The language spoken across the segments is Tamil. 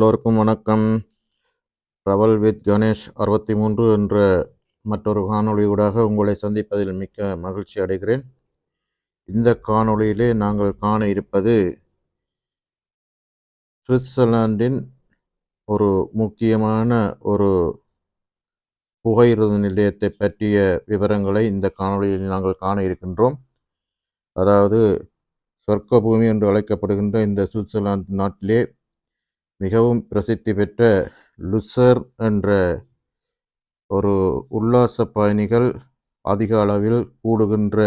எல்லோருக்கும் வணக்கம். ட்ரவல் வித் கணேஷ் அறுபத்தி மூன்று என்ற மற்றொரு காணொளியூடாக உங்களை சந்திப்பதில் மிக்க மகிழ்ச்சி அடைகிறேன். இந்த காணொளியிலே நாங்கள் காண இருப்பது சுவிட்சர்லாந்தின் ஒரு முக்கியமான ஒரு புகையிரத நிலையத்தை பற்றிய விவரங்களை இந்த காணொளியில் நாங்கள் காண இருக்கின்றோம். அதாவது சொர்க்க பூமி என்று அழைக்கப்படுகின்ற இந்த சுவிட்சர்லாந்து நாட்டிலே மிகவும் பிரசித்தி பெற்ற லுசர் என்ற ஒரு உல்லாச பயணிகள் அதிக அளவில் கூடுகின்ற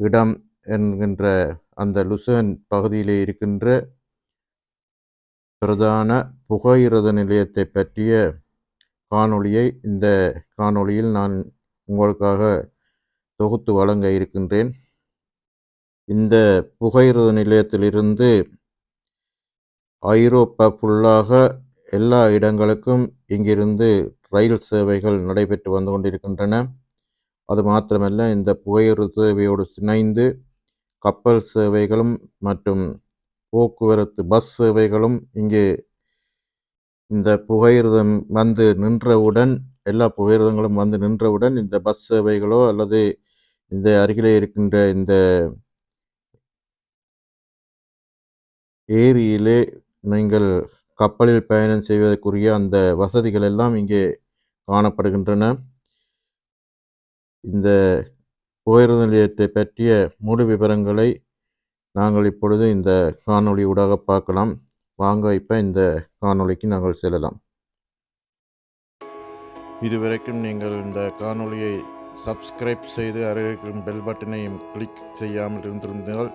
இடம் என்கின்ற அந்த லுசன் பகுதியிலே இருக்கின்ற பிரதான புகையிரத நிலையத்தை பற்றிய காணொளியை இந்த காணொளியில் நான் உங்களுக்காக தொகுத்து வழங்க இருக்கின்றேன். இந்த புகையிரத நிலையத்திலிருந்து ஐரோப்பா ஃபுல்லாக எல்லா இடங்களுக்கும் இங்கிருந்து ரயில் சேவைகள் நடைபெற்று வந்து கொண்டிருக்கின்றன. அது மாத்திரமல்ல இந்த புகையிரத சேவையோடு சிணைந்து கப்பல் சேவைகளும் மற்றும் போக்குவரத்து பஸ் சேவைகளும் இங்கே இந்த புகையிரதம் வந்து நின்றவுடன் எல்லா புகையிரதங்களும் வந்து நின்றவுடன் இந்த பஸ் சேவைகளோ அல்லது இந்த அருகிலே இருக்கின்ற இந்த ஏரியிலே நீங்கள் கப்பலில் பயணம் செய்வதற்குரிய அந்த வசதிகள் எல்லாம் இங்கே காணப்படுகின்றன. இந்த புகையிரத நிலையத்தை பற்றிய முழு விவரங்களை நாங்கள் இப்பொழுது இந்த காணொளி ஊடாக பார்க்கலாம். வாங்க இப்போ இந்த காணொளிக்கு நாங்கள் செல்லலாம். இதுவரைக்கும் நீங்கள் இந்த காணொளியை சப்ஸ்கிரைப் செய்து அருகில் பெல் பட்டனையும் கிளிக் செய்யாமல் இருந்திருந்தால்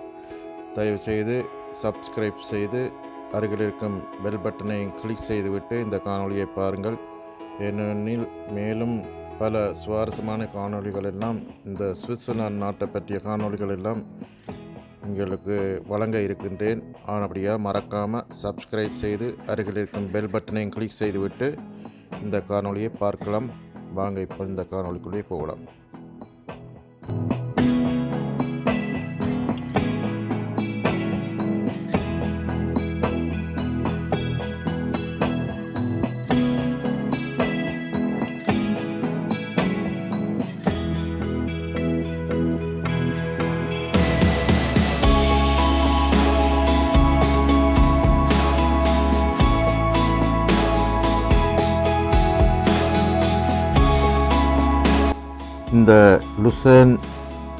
தயவுசெய்து சப்ஸ்கிரைப் செய்து அருகில் இருக்கும் பெல் பட்டனை கிளிக் செய்துவிட்டு இந்த காணொளியை பாருங்கள். ஏனெனில் மேலும் பல சுவாரஸ்யமான காணொளிகள் எல்லாம் இந்த சுவிட்சர்லாந்து நாட்டை பற்றிய காணொளிகள் எல்லாம் உங்களுக்கு வழங்க இருக்கின்றேன். ஆனபடியாக மறக்காமல் சப்ஸ்கிரைப் செய்து அருகில் இருக்கும் பெல் பட்டனையும் கிளிக் செய்துவிட்டு இந்த காணொளியை பார்க்கலாம். வாங்க இப்போ இந்த காணொளிக்குள்ளே போகலாம். இந்த லுசேன்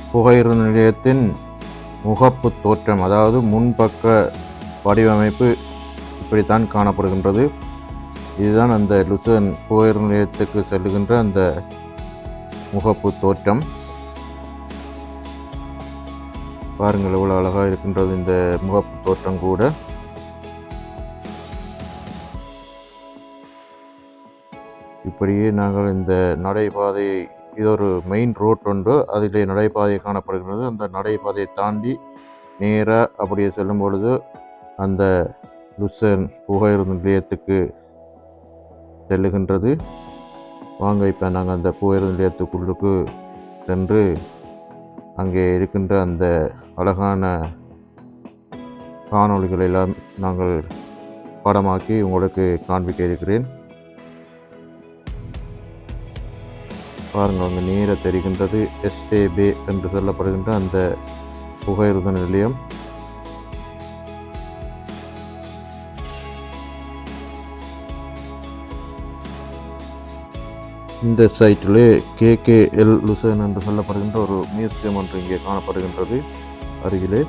புகையிரு நிலையத்தின் முகப்பு தோற்றம் அதாவது முன்பக்க வடிவமைப்பு இப்படித்தான் காணப்படுகின்றது. இதுதான் அந்த லுசேன் புகையிரு நிலையத்துக்கு செல்லுகின்ற அந்த முகப்பு தோற்றம். பாருங்கள் எவ்வளோ அழகாக இருக்கின்றது இந்த முகப்பு தோற்றம் கூட. இப்படியே நாங்கள் இந்த நடைபாதையை இது ஒரு மெயின் ரோட் உண்டு அதிலே நடைபாதை காணப்படுகிறது அந்த நடைபாதையை தாண்டி நேராக அப்படியே செல்லும் பொழுது அந்த லுசன் புகையிரத நிலையத்துக்கு செல்லுகின்றது. வாங்க இப்போ நாங்கள் அந்த புகையிரத நிலையத்துக்குள்ளுக்கு சென்று அங்கே இருக்கின்ற அந்த அழகான காணொளிகளை எல்லாம் நாங்கள் படமாக்கி உங்களுக்கு காண்பிக்க இருக்கிறேன். பாருங்கள் அங்கே நேர தெரிகின்றது எஸ்ஏபே என்று சொல்லப்படுகின்ற அந்த புகையிரத நிலையம். இந்த சைட்டிலே கேகேஎல் லுசன் என்று சொல்லப்படுகின்ற ஒரு மியூசியம் ஒன்று இங்கே காணப்படுகின்றது. அருகிலே.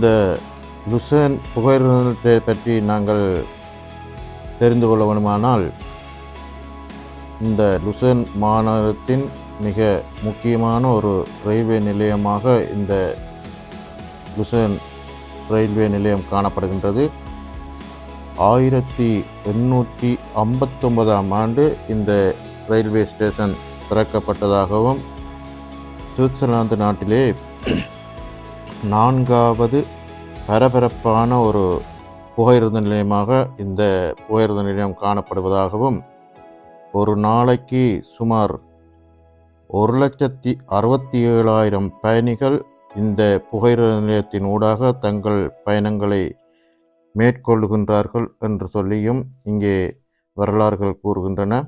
இந்த லுசேன் புகையிரதத்தை பற்றி நாங்கள் தெரிந்து கொள்ள வேண்டுமானால் இந்த லுசன் மாநகரத்தின் மிக முக்கியமான ஒரு ரயில்வே நிலையமாக இந்த லுசேன் ரயில்வே நிலையம் காணப்படுகின்றது. ஆயிரத்தி எண்ணூற்றி ஐம்பத்தொன்பதாம் ஆண்டு இந்த ரயில்வே ஸ்டேஷன் திறக்கப்பட்டதாகவும் சுவிட்சர்லாந்து நாட்டிலே நான்காவது பரபரப்பான ஒரு புகையிரத நிலையமாக இந்த புகையிரத நிலையம் காணப்படுவதாகவும் ஒரு நாளைக்கு சுமார் ஒரு லட்சத்தி அறுபத்தி ஏழாயிரம் பயணிகள் இந்த புகையிரத நிலையத்தின் ஊடாக தங்கள் பயணங்களை மேற்கொள்ளுகின்றார்கள் என்று சொல்லியும் இங்கே வரலாறுகள் கூறுகின்றன.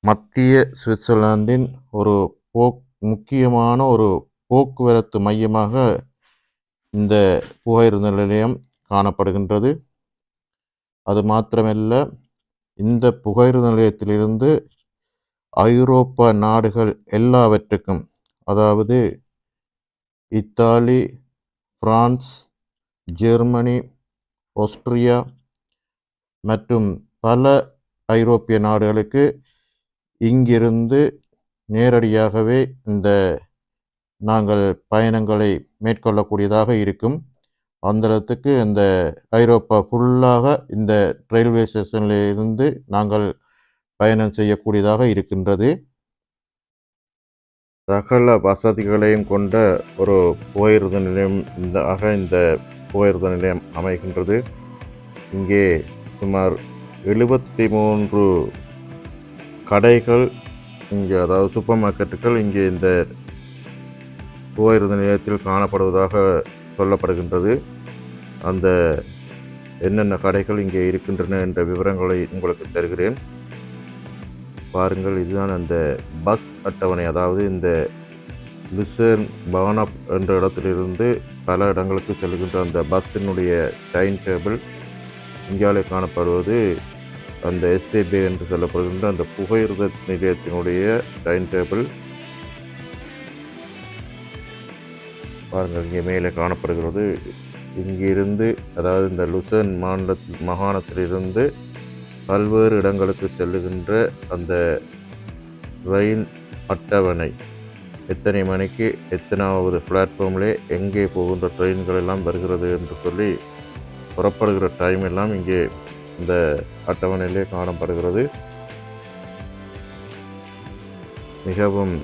மத்திய சுவிட்சர்லாந்தின் ஒரு போக் முக்கியமான ஒரு போக்குவரத்து மையமாக இந்த புகையிரத நிலையம் காணப்படுகின்றது. அது மாத்திரமல்ல இந்த புகையிரத நிலையத்திலிருந்து ஐரோப்பா நாடுகள் எல்லாவற்றுக்கும் அதாவது இத்தாலி பிரான்ஸ் ஜெர்மனி ஆஸ்திரியா மற்றும் பல ஐரோப்பிய நாடுகளுக்கு இங்கிருந்து நேரடியாகவே இந்த நாங்கள் பயணங்களை மேற்கொள்ளக்கூடியதாக இருக்கும். அந்த இடத்துக்கு இந்த ஐரோப்பா ஃபுல்லாக இந்த ரயில்வே ஸ்டேஷனில் இருந்து நாங்கள் பயணம் செய்யக்கூடியதாக இருக்கின்றது. சகல வசதிகளையும் கொண்ட ஒரு புகையிரத நிலையம் இந்த ஆக இந்த புகையிரத நிலையம் அமைகின்றது. இங்கே சுமார் எழுபத்தி மூன்று கடைகள் இங்கே அதாவது சூப்பர் மார்க்கெட்டுகள் இங்கே இந்த புகையிரத நிலையத்தில் காணப்படுவதாக சொல்லப்படுகின்றது. அந்த என்னென்ன கடைகள் இங்கே இருக்கின்றன என்ற விவரங்களை உங்களுக்கு தருகிறேன். பாருங்கள் இதுதான் அந்த பஸ் அட்டவணை. அதாவது இந்த லுசர்ன் பவனப் என்ற இடத்திலிருந்து பல இடங்களுக்கு செல்கின்ற அந்த பஸ்ஸினுடைய டைம் டேபிள் இந்தியாவில் காணப்படுவது அந்த எஸ்பிபி என்று சொல்லப்படுகின்ற அந்த புகையிரத நிலையத்தினுடைய டைம் டேபிள். பாருங்கள் இங்கே மேலே காணப்படுகிறது. இங்கிருந்து அதாவது இந்த லுசன் மாநில மாகாணத்திலிருந்து பல்வேறு இடங்களுக்கு செல்லுகின்ற அந்த ரயில் அட்டவணை. எத்தனை மணிக்கு எத்தனாவது பிளாட்ஃபார்மில் எங்கே போகின்ற ட்ரெயின்கள் எல்லாம் வருகிறது என்று சொல்லி புறப்படுகிற டைம் எல்லாம் இங்கே இந்த அட்டவணையிலே காணப்படுகிறது. மிகவும்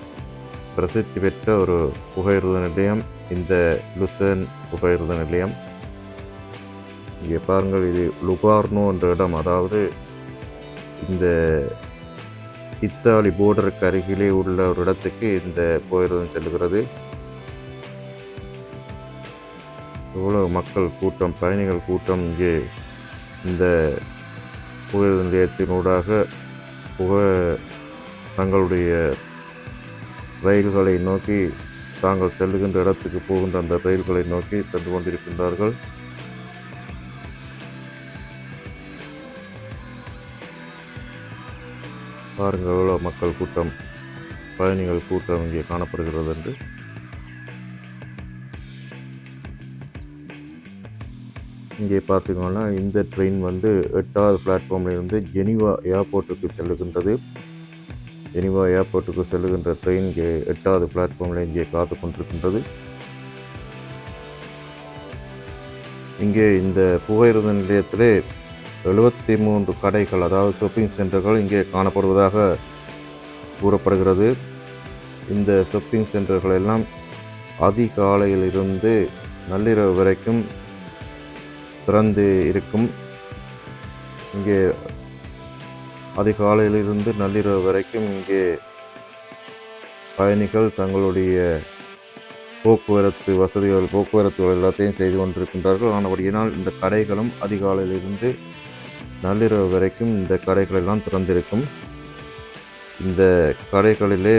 பிரசித்தி பெற்ற ஒரு புகையிரத நிலையம் இந்த லுசர்ன் புகையிரத நிலையம். இங்கே பாருங்கள் இது லுகார்னோ என்ற இடம். அதாவது இந்த இத்தாலி போர்டருக்கு அருகிலே உள்ள ஒரு இடத்துக்கு இந்த புகையிரதம் செல்கிறது. எவ்வளோ மக்கள் கூட்டம் பயணிகள் கூட்டம் இங்கே இந்த புகையிரத நிலையத்தினூடாக புக தங்களுடைய ரயில்களை நோக்கி தாங்கள் செல்லுகின்ற இடத்துக்கு போகின்ற அந்த ரயில்களை நோக்கி சென்று கொண்டிருக்கின்றார்கள். பாருங்கள் எவ்வளோ மக்கள் கூட்டம் பயணிகள் கூட்டம் இங்கே காணப்படுகிறது என்று. இங்கே பார்த்தீங்கன்னா இந்த ட்ரெயின் வந்து எட்டாவது பிளாட்ஃபார்மில் இருந்து ஜெனிவா ஏர்போர்ட்டுக்கு செல்லுகின்றது. ஜெனிவா ஏர்போர்ட்டுக்கு செல்லுகின்ற ட்ரெயின் இங்கே எட்டாவது பிளாட்ஃபார்மில் இங்கே காத்து கொண்டிருக்கின்றது. இங்கே இந்த புகையிரத நிலையத்திலே எழுபத்தி மூன்று கடைகள் அதாவது ஷாப்பிங் சென்டர்கள் இங்கே காணப்படுவதாக கூறப்படுகிறது. இந்த ஷாப்பிங் சென்டர்கள் எல்லாம் அதிகாலையிலிருந்து நள்ளிரவு வரைக்கும் திறந்து இருக்கும். இங்கே அதிகாலையிலிருந்து நள்ளிரவு வரைக்கும் இங்கே பயணிகள் தங்களுடைய போக்குவரத்து வசதிகள் போக்குவரத்துகள் எல்லாத்தையும் செய்து கொண்டிருக்கின்றார்கள். ஆனபடியினால் இந்த கடைகளும் அதிகாலையிலிருந்து நள்ளிரவு வரைக்கும் இந்த கடைகளெல்லாம் திறந்திருக்கும். இந்த கடைகளிலே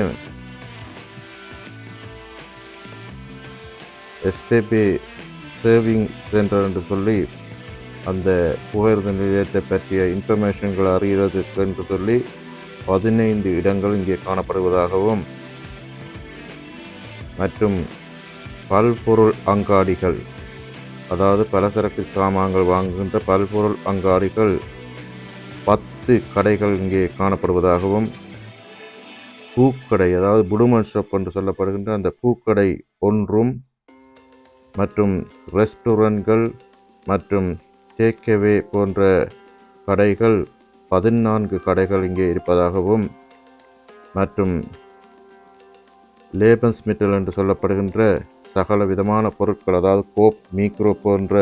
எஸ்டிபி சேவிங் சென்டர் என்று சொல்லி அந்த புகையிரத நிலையத்தை பற்றிய இன்ஃபர்மேஷன்கள் அறிகிறதுக்கு என்று சொல்லி பதினைந்து இடங்கள் இங்கே காணப்படுவதாகவும் மற்றும் பல்பொருள் அங்காடிகள் அதாவது பலசரக்கு சாமான்கள் வாங்குகின்ற பல்பொருள் அங்காடிகள் பத்து கடைகள் இங்கே காணப்படுவதாகவும் பூக்கடை அதாவது புடுமன் ஷாப் என்று சொல்லப்படுகின்ற அந்த பூக்கடை ஒன்றும் மற்றும் ரெஸ்டாரண்ட்கள் மற்றும் டேக்கவே போன்ற கடைகள் பதினான்கு கடைகள் இங்கே இருப்பதாகவும் மற்றும் லேபன்ஸ் மிட்டல் என்று சொல்லப்படுகின்ற சகல விதமான பொருட்கள் அதாவது கோப் மீக்ரோ போன்ற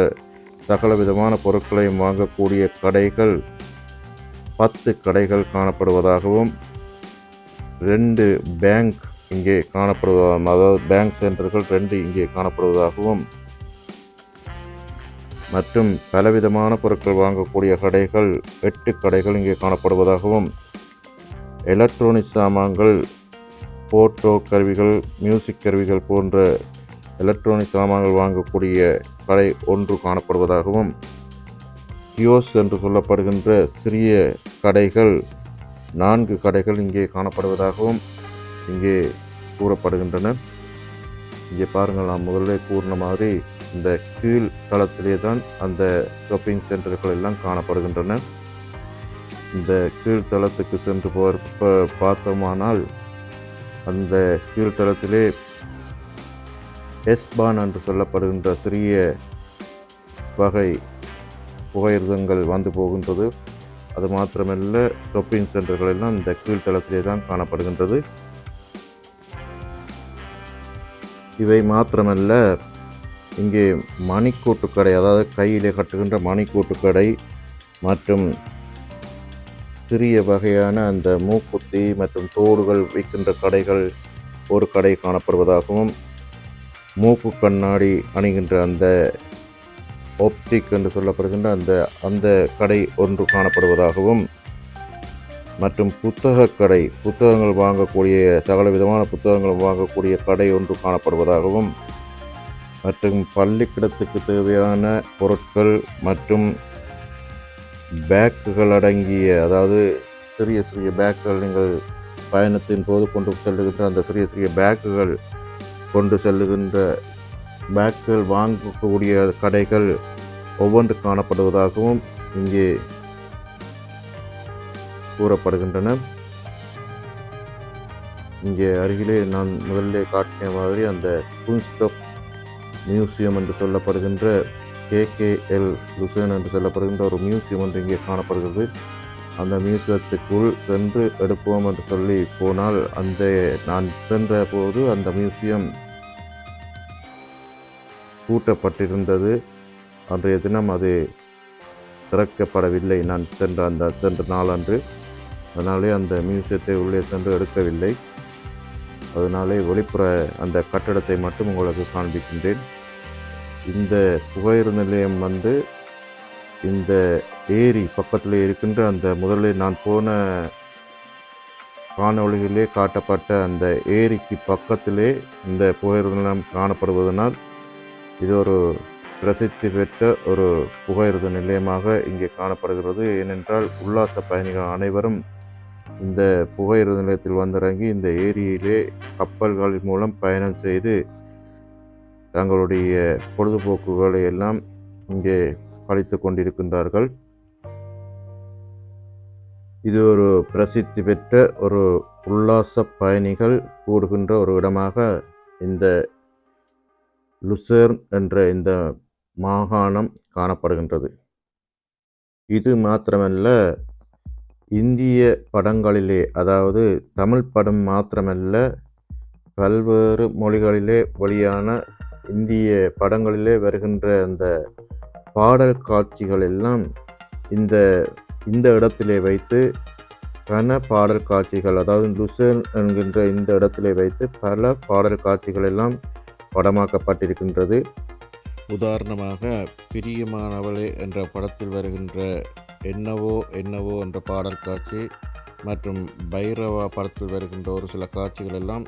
சகல விதமான பொருட்களையும் வாங்கக்கூடிய கடைகள் பத்து கடைகள் காணப்படுவதாகவும் ரெண்டு பேங்க் இங்கே காணப்படுவதாகவும் அதாவது பேங்க் சென்டர்கள் ரெண்டு இங்கே காணப்படுவதாகவும் மற்றும் பலவிதமான பொருட்கள் வாங்கக்கூடிய கடைகள் எட்டு கடைகள் இங்கே காணப்படுவதாகவும் எலக்ட்ரானிக் சாமான்கள் போட்டோ கருவிகள் மியூசிக் கருவிகள் போன்ற எலக்ட்ரானிக் சாமான்கள் வாங்கக்கூடிய கடை ஒன்று காணப்படுவதாகவும் கியோஸ் என்று சொல்லப்படுகின்ற சிறிய கடைகள் நான்கு கடைகள் இங்கே காணப்படுவதாகவும் இங்கே கூறப்படுகின்றன. இங்கே பாருங்கள் நான் முதலே கூறின மாதிரி இந்த கீழ் தளத்திலே தான் அந்த ஷாப்பிங் சென்டர்கள் எல்லாம் காணப்படுகின்றன. இந்த கீழ்த்தளத்துக்கு சென்று போர் பார்த்தோமானால் அந்த கீழ்த்தளத்திலே எஸ்பான் என்று சொல்லப்படுகின்ற சிறிய வகை புகையிரதங்கள் வந்து போகின்றது. அது மாத்திரமல்ல ஷாப்பிங் சென்டர்கள் எல்லாம் இந்த கீழ்த்தளத்திலே தான் காணப்படுகின்றது. இவை மாத்திரமல்ல இங்கே மணிக்கூட்டு கடை அதாவது கையிலே கட்டுகின்ற மணிக்கூட்டு கடை மற்றும் சிறிய வகையான அந்த மூக்குத்தி மற்றும் தோடுகள் விற்கின்ற கடைகள் ஒரு கடை காணப்படுவதாகவும் மூக்கு கண்ணாடி அணிகின்ற அந்த ஒப்டிக் என்று சொல்லப்படுகின்ற அந்த அந்த கடை ஒன்று காணப்படுவதாகவும் மற்றும் புத்தக கடை புத்தகங்கள் வாங்கக்கூடிய சகல விதமான புத்தகங்கள் வாங்கக்கூடிய கடை ஒன்று காணப்படுவதாகவும் மற்றும் பள்ளிக்கிடத்துக்கு தேவையான பொருட்கள் மற்றும் பேக்குகள் அடங்கிய அதாவது சிறிய சிறிய பேக்குகள் நீங்கள் பயணத்தின் போது கொண்டு செல்லுகின்ற அந்த சிறிய சிறிய பேக்குகள் கொண்டு செல்லுகின்ற பேக்குகள் வாங்கக்கூடிய கடைகள் ஒவ்வொன்று காணப்படுவதாகவும் இங்கே கூறப்படுகின்றன. இங்கே அருகிலே நான் முதல்ல காட்டிய மாதிரி அந்த குன்ஸ்டப் மியூசியம் என்று சொல்லப்படுகின்ற கேகேஎல் லுசேன் என்று சொல்லப்படுகின்ற ஒரு மியூசியம் ஒன்று இங்கே காணப்படுகிறது. அந்த மியூசியத்துக்குள் சென்று எடுப்போம் என்று சொல்லி போனால் அந்த நான் சென்ற போது அந்த மியூசியம் பூட்டப்பட்டிருந்தது. அன்றைய தினம் அது திறக்கப்படவில்லை. நான் சென்ற அந்த சென்ற நாளன்று. அதனாலே அந்த மியூசியத்தை உள்ளே சென்று எடுக்கவில்லை. அதனாலே வெளிப்புற அந்த கட்டடத்தை மட்டும் உங்களுக்கு காண்பிக்கின்றேன். இந்த புகையிர நிலையம் வந்து இந்த ஏரி பக்கத்தில் இருக்கின்ற அந்த முதலில் நான் போன காணொளியிலே காட்டப்பட்ட அந்த ஏரிக்கு பக்கத்திலே இந்த புகையிர நிலையம் காணப்படுவதனால் இது ஒரு பிரசித்தி பெற்ற ஒரு புகையிரத நிலையமாக இங்கே காணப்படுகிறது. ஏனென்றால் உல்லாச பயணிகள் அனைவரும் இந்த புகையிரத நிலையத்தில் வந்திறங்கி இந்த ஏரியிலே கப்பல்கள் மூலம் பயணம் செய்து தங்களுடைய பொழுதுபோக்குகளை எல்லாம் இங்கே கழித்து கொண்டிருக்கின்றார்கள். இது ஒரு பிரசித்தி பெற்ற ஒரு உல்லாச பயணிகள் கூடுகின்ற ஒரு இடமாக இந்த லுசர்ன் என்ற இந்த மாகாணம் காணப்படுகின்றது. இது மாத்திரமல்ல இந்திய படங்களிலே அதாவது தமிழ் படம் மாத்திரமல்ல பல்வேறு மொழிகளிலே வெளியான இந்திய படங்களிலே வருகின்ற அந்த பாடல் காட்சிகள் எல்லாம் இந்த இந்த இடத்திலே வைத்து பல பாடல் காட்சிகள் அதாவது லுசன் என்கின்ற இந்த இடத்திலே வைத்து பல பாடல் காட்சிகள் எல்லாம் படமாக்கப்பட்டிருக்கின்றது. உதாரணமாக பிரியமானவளே என்ற படத்தில் வருகின்ற என்னவோ என்னவோ என்ற பாடல் காட்சி மற்றும் பைரவா படத்தில் வருகின்ற ஒரு சில காட்சிகள் எல்லாம்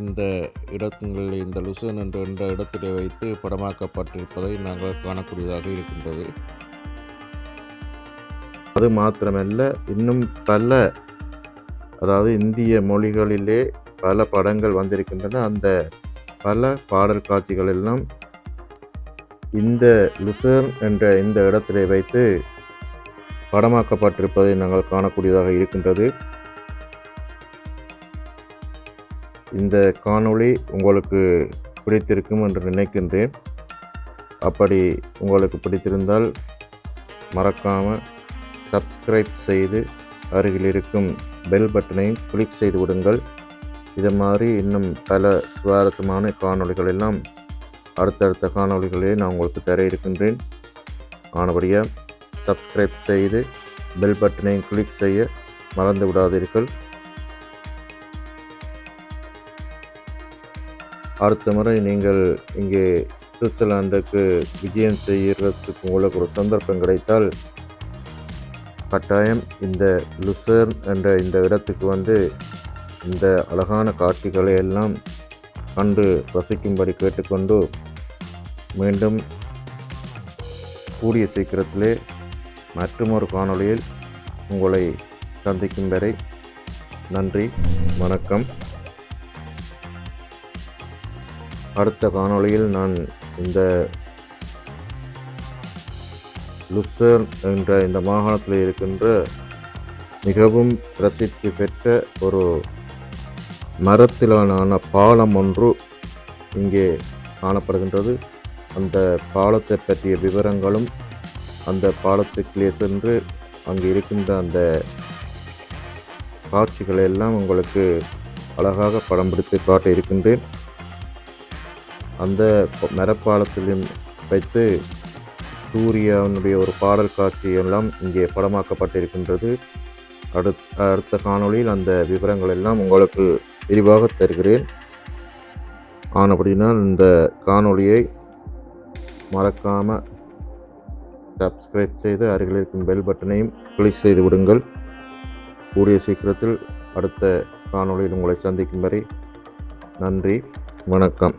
இந்த இடங்களில் இந்த லுசன் என்ற என்ற இடத்திலே வைத்து படமாக்கப்பட்டிருப்பதை நாங்கள் காணக்கூடியதாக இருக்கின்றது. அது மாத்திரமல்ல இன்னும் பல அதாவது இந்திய மொழிகளிலே பல படங்கள் வந்திருக்கின்றன. அந்த பல பாடல் காட்சிகள் எல்லாம் இந்த லுசர்ன் என்ற இந்த இடத்திலே வைத்து படமாக்கப்பட்டிருப்பதை நாங்கள் காணக்கூடியதாக இருக்கின்றது. இந்த காணொளி உங்களுக்கு பிடித்திருக்கும் என்று நினைக்கின்றேன். அப்படி உங்களுக்கு பிடித்திருந்தால் மறக்காமல் சப்ஸ்கிரைப் செய்து அருகில் இருக்கும் பெல் பட்டனையும் கிளிக் செய்து விடுங்கள். இது மாதிரி இன்னும் பல சுவாரஸ்யமான காணொளிகள் எல்லாம் அடுத்தடுத்த காணொளிகளே நான் உங்களுக்கு தர இருக்கின்றேன். ஆனபடியாக சப்ஸ்கிரைப் செய்து பெல் பட்டனையும் கிளிக் செய்ய மறந்து விடாதீர்கள். அடுத்த முறை நீங்கள் இங்கே சுவிட்சர்லாந்துக்கு விஜயம் செய்கிறதுக்கு உங்களுக்கு ஒரு சந்தர்ப்பம் கிடைத்தால் கட்டாயம் இந்த லுசர்ன் என்ற இந்த இடத்துக்கு வந்து இந்த அழகான காட்சிகளை எல்லாம் கண்டு ரசிக்கும்படி கேட்டுக்கொண்டு மீண்டும் கூடிய சீக்கிரத்திலே மற்றொரு காணொளியில் உங்களை சந்திக்கும் வரை நன்றி வணக்கம். அடுத்த காணொளியில் நான் இந்த லுசர்ன் என்ற இந்த மாகாணத்தில் இருக்கின்ற மிகவும் பிரசித்தி பெற்ற ஒரு மரத்திலான பாலம் ஒன்று இங்கே காணப்படுகின்றது. அந்த பாலத்தை பற்றிய விவரங்களும் அந்த பாலத்துக்குள்ளே சென்று அங்கே இருக்கின்ற அந்த காட்சிகளை எல்லாம் உங்களுக்கு அழகாக படம் பிடித்து காட்ட இருக்கின்றேன். அந்த மரப்பாலத்திலும் வைத்து சூர்யாவினுடைய ஒரு பாடல் காட்சி எல்லாம் இங்கே படமாக்கப்பட்டிருக்கின்றது. அடுத் அடுத்த காணொளியில் அந்த விவரங்கள் எல்லாம் உங்களுக்கு விரிவாக தருகிறேன். ஆனபடினால் இந்த காணொளியை மறக்காமல் சப்ஸ்கிரைப் செய்து அருகில் இருக்கும் பெல் பட்டனையும் கிளிக் செய்து விடுங்கள். கூடிய சீக்கிரத்தில் அடுத்த காணொளியில் உங்களை சந்திக்கும் வரை நன்றி வணக்கம்.